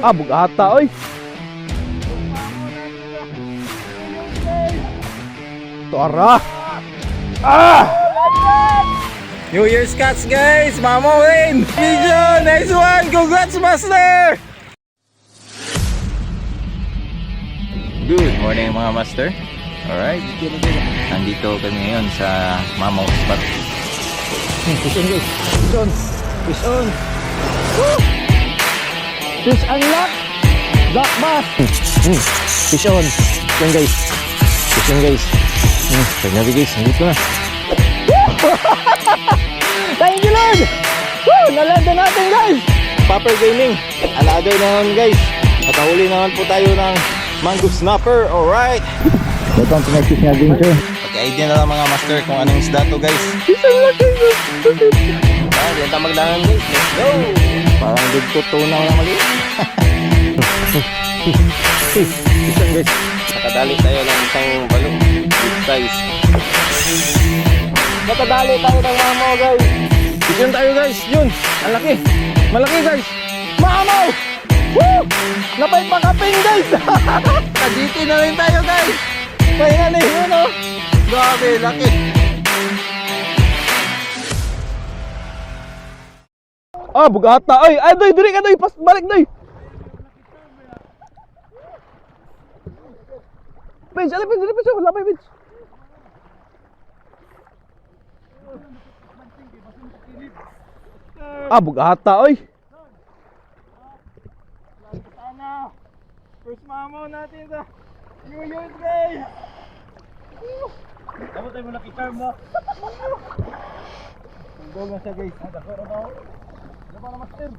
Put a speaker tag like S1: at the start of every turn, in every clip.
S1: Ah, bugata, oy. Tara. Ah!
S2: New Year's Cuts guys! Mama win! Video! Nice one! Congrats Master! Good morning mga Master. Alright. Nandito kami ngayon sa Mamaw Spot. Fish on guys! Fish on! Fish on!
S1: Fish unlock. Black bass. Hmm. Fish on. Yan guys. Fish on guys. Hmm. Finally guys, nandito na. Thank you Lord! Woo! Nalanda natin guys!
S2: Popper Gaming. Another naman guys. Nakahuli naman po tayo ng mango snapper. Alright.
S1: Ito ang pinag-fish nga din sir.
S2: Pag-idea na lang mga master kung anong isda to guys.
S1: Fish unlock guys.
S2: Ah, diyan tayo maglangan guys. Let's go! Parang dito tunaw lang mali. Isang guys. Nakadali tayo ng isang balong. Big size.
S1: Nakadali tayo ng mamo guys.
S2: Yun tayo guys. Yun. Ang laki. Malaki guys.
S1: Mamaw! Woo! Napay pakaping guys!
S2: Kaditi na rin tayo guys. Kaya na yun oh. Grabe, laki.
S1: Ah, bugata. Ay, ay, doy, diri ka doy. Pas, balik doy. Page, alay, page. Wala pa, page. Ah, bugata, oy.
S2: First mamo natin sa New Year's Day. Dapat tayo muna kitarm mo. Tunggal na siya guys. Ada ko na Ano para master?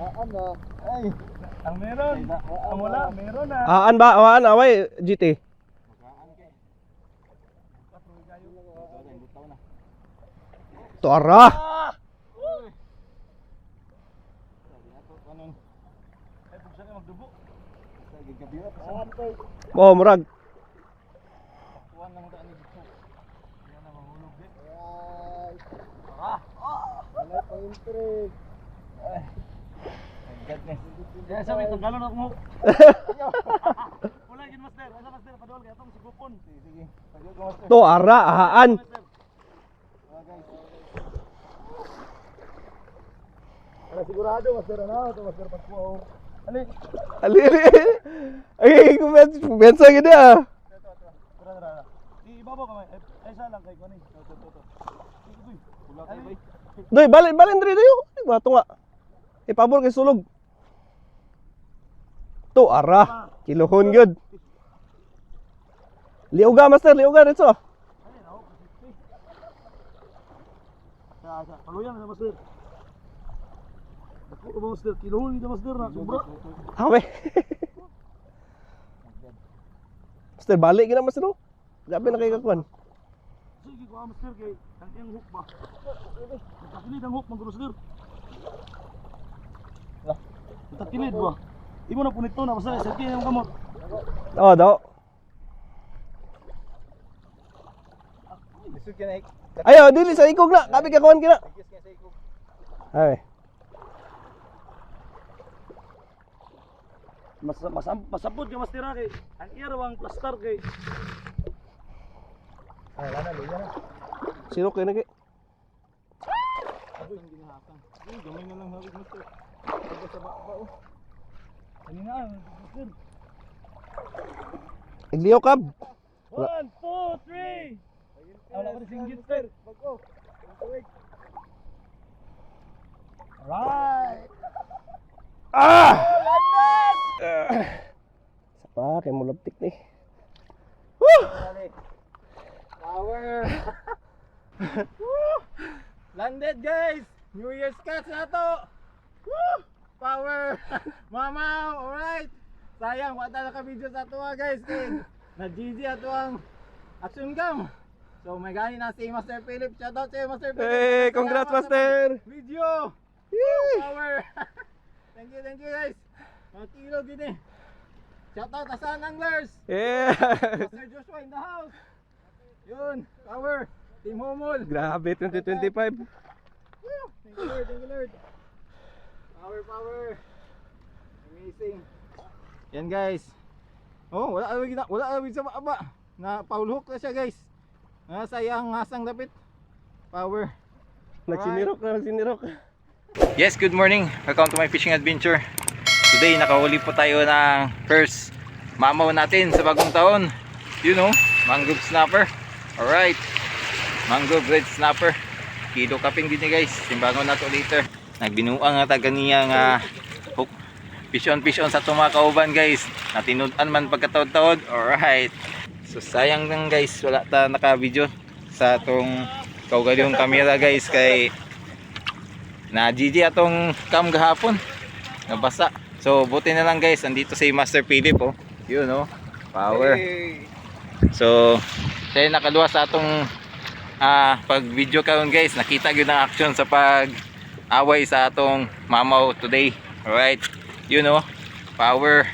S2: Ah, ano? Ay, ang meron. Ang wala, meron na.
S1: Aan ba? Aan, away, GT. Tara!
S2: Ay, buksan ka magdubo. Ay, gagabira pa sa
S1: Oh, murag.
S2: Kuhan lang daan ni dito. Yan na mahulog din. Ay. Ah. Wala interest. Ay. Goodness. Kaya sa may tanggalon ako mo. Wala yun master. Asa master padol kaya tong sigupon. Sige sige. Ko.
S1: To ara, ahaan.
S2: Wala. Para sigurado master ano to master pagkuha. Ali.
S1: Ali, ali. Ay, kumens, kumensa gini ah.
S2: Ito ito. Tara tara. Di ibabaw ka may. Ay sa lang kay kuno. Ito ito ito. Sige
S1: Doy, balin, balin diri dayo. Ay, bato nga. Ipabor kay sulog. To ara. Kilohon gyud. Liuga master, liuga
S2: na sobra.
S1: Hawe. master, balik gina master. oh. Grabe na kay kakuan.
S2: Sige ko master kay ang iyang hook ba. Takilid ang hook mga master. Lah, takilid ba. Imo na punit to na master sa kanya yung kamot.
S1: Oh, daw. Ayo, dili sa ikog na. Kina.
S2: Kis ka sa ikog.
S1: Ay.
S2: Mas mas masabot ka master ha, kay ang iya raw ang plaster kay. Ay, lana luya na.
S1: Sino kayo nagi?
S2: Ako yung ginahakang. Uy, gamay na lang hawig master. Pagka sa baba oh. Kanina ah, master.
S1: Igliyo kab.
S2: One, two, three! Wala pa rin singgit, sir. Bago. Right!
S1: Ah! Sa pa, kay mulabtik ni. Woo!
S2: Power! Woo! Landed, guys! New Year's cuts na to! Woo! Power! Mama, alright! Sayang, wala na ka video sa tuwa, guys. Kay, na GG ato ang action cam. So, may gani na si Master Philip. Shoutout sa'yo, Master Philip.
S1: Hey, congrats master.
S2: Video!
S1: Yay!
S2: Power! thank you, thank you guys! Mga kilo din eh! Shoutout Asan Anglers!
S1: Yeah.
S2: Master Joshua in the house! Yun! Power! Team Homol!
S1: Grabe 2025.
S2: Woo! Thank you Lord, thank you Lord! Power, power! Amazing. Yan guys. Oh, wala awig na, wala awig sa baba. Na foul hook na siya guys. Ah, sayang hasang dapit. Power.
S1: Nagsinirok na, nagsinirok.
S2: Yes, good morning. Welcome to my fishing adventure. Today, nakahuli po tayo ng first mamaw natin sa bagong taon. You know, mangrove snapper. Alright. Mangrove red snapper. Kilo kaping din ni guys. Timbangon na to later. Nagbinuang nga taga niya nga hook. Fish on fish on sa tumakauban guys. Natinudan man pagkataod-taod. Alright. So sayang lang guys. Wala ta naka-video sa atong kaugalihong camera guys kay na GG atong cam gahapon nabasa so buti na lang guys andito si Master Philip oh yun oh power so siya yung nakaluwa sa atong ah, pag video karon guys. Nakita gyud ang action sa pag away sa atong mamaw today. Alright. Yun oh power.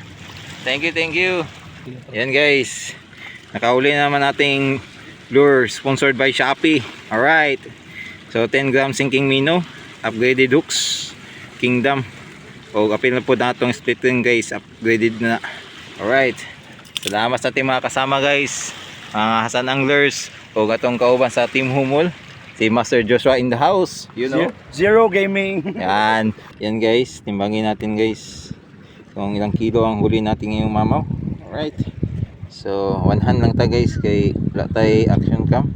S2: Thank you thank you. Yan guys. Nakahuli naman nating lure sponsored by Shopee. Alright. So 10 gram sinking minnow upgraded hooks kingdom. O apil na po na itong split ring guys. Upgraded na. Alright. Salamat sa ating mga kasama guys mga Hasan Anglers o gatong kauban sa Team Humol. Si Master Joshua in the house you know.
S1: Zero gaming.
S2: yan. Yan guys. Timbangin natin guys kung ilang kilo ang huli natin ngayong mamaw. Alright. So one hand lang ta guys kay wala tayo action cam.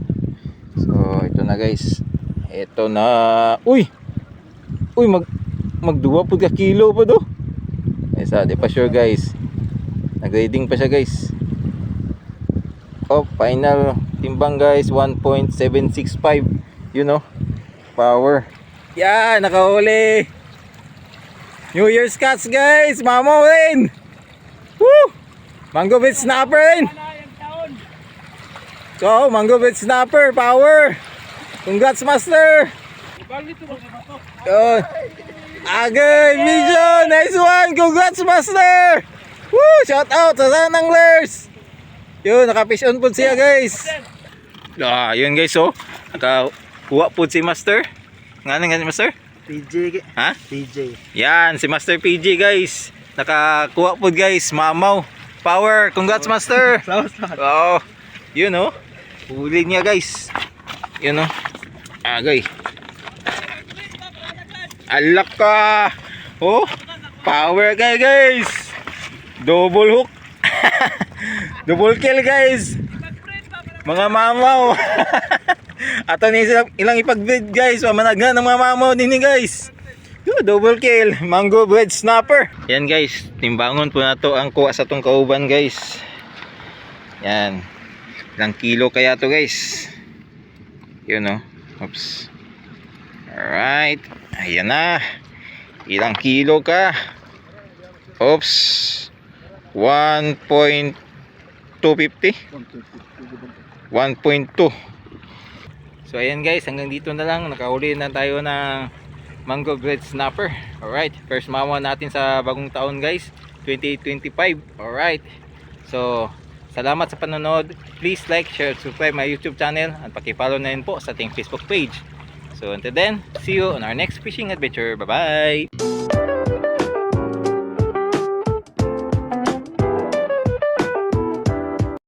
S2: So ito na guys. Ito na. Uy! Uy mag magduwa po ka kilo pa do. Isa di pa sure guys. Nag-grading pa siya guys oh final timbang guys 1.765 you know power yan nakahuli New Year's Cats guys mama rin Woo! Mango Beach Snapper rin So Mango Beach Snapper power Congrats master Yun. Agay, Vision! Nice one! Congrats, Master! Woo! Shout out sa Sanang Lers! Yun, naka-fish on po siya, guys. Ah, yun guys, oh. Nakakuha po si Master. Nga nga Master?
S1: PJ.
S2: Ha?
S1: PJ.
S2: Yan, si Master PG, guys. Nakakuha po, guys. Mamaw. Power. Congrats, Master!
S1: Salamat, salamat.
S2: Oo. Yun, oh. Huli niya, guys. Yun, oh. Agay. Alak ka! Oh, power kay guys! Double hook! Double kill guys! Mga mamaw! Ato ni ilang ipag-breed guys, mamanagna ng mga mamaw din guys. Yo, double kill, mango bread snapper. Yan guys, timbangon po na to ang kuha sa tong kauban guys. Yan. Ilang kilo kaya to guys. Yun oh. Oops. Alright. Ayan na. Ilang kilo ka? Oops. 1.250? 1.2 So ayan guys, hanggang dito na lang. Nakauli na tayo ng mango bread snapper. Alright. First mama natin sa bagong taon guys. 2025. Alright. So, salamat sa panonood. Please like, share, subscribe my YouTube channel. At pakipollow na rin po sa ating Facebook page. So until then, see you on our next fishing adventure. Bye-bye!